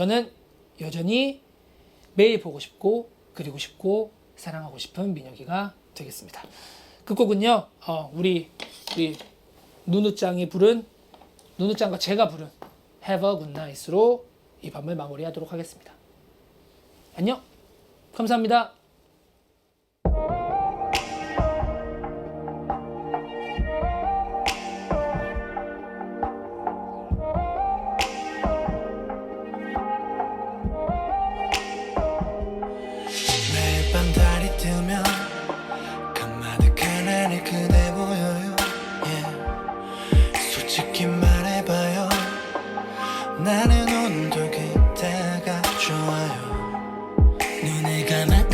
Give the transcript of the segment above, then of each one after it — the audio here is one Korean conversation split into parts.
저는 여전히 매일 보고 싶고 그리고 싶고 사랑하고 싶은 민혁이가 되겠습니다. 그 곡은요, 어, 우리 우리 누누짱이 부른 누누짱과 제가 부른 Have a Good Night으로 이 밤을 마무리하도록 하겠습니다. 안녕, 감사합니다.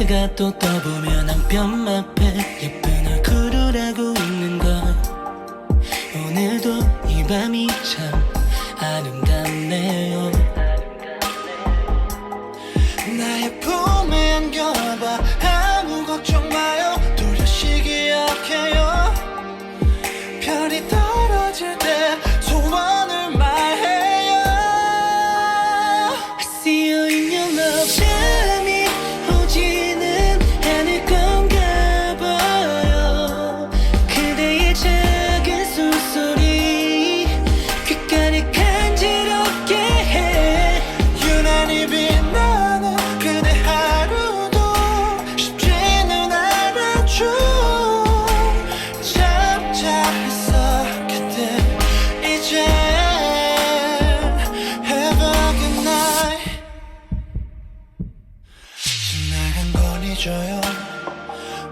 감았다가 또 떠보면 한뼘 앞에 예쁜 건 잊어요.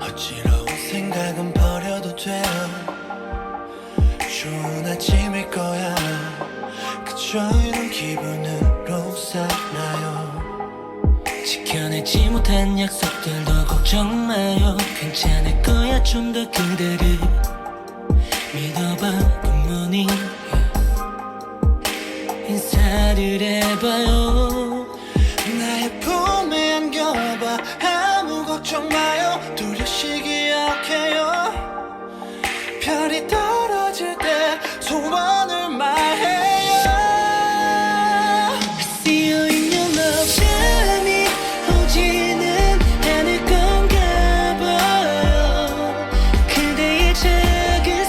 어지러운 생각은 버려도 돼요 좋은 아침일 거야. 그저 이런 기분으로 살아요. 지켜내지 못한 약속들도 걱정 마요. 괜찮을 거야 좀 더 그대를 믿어봐 굿모닝. 인사를 해봐요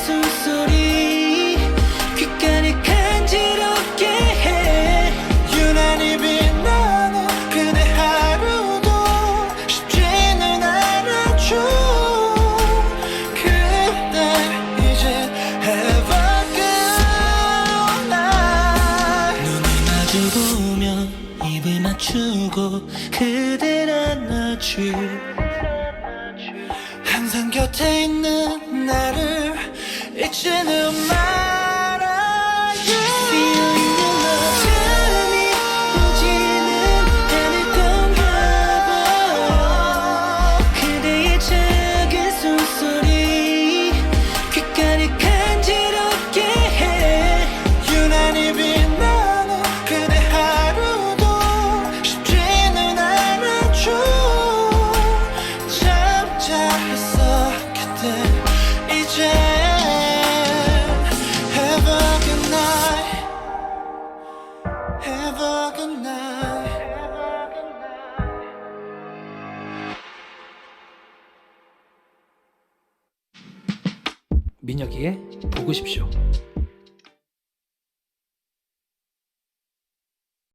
숨소리 귓가를 간지럽게 해. 유난히 빛나는 그대 하루도 쉽지는 않았죠 그대 이제 good night 눈을 마주보며 입을 맞추고 그댈 안아줄. 항상 곁에 있는 민혁이의 보고 싶쇼.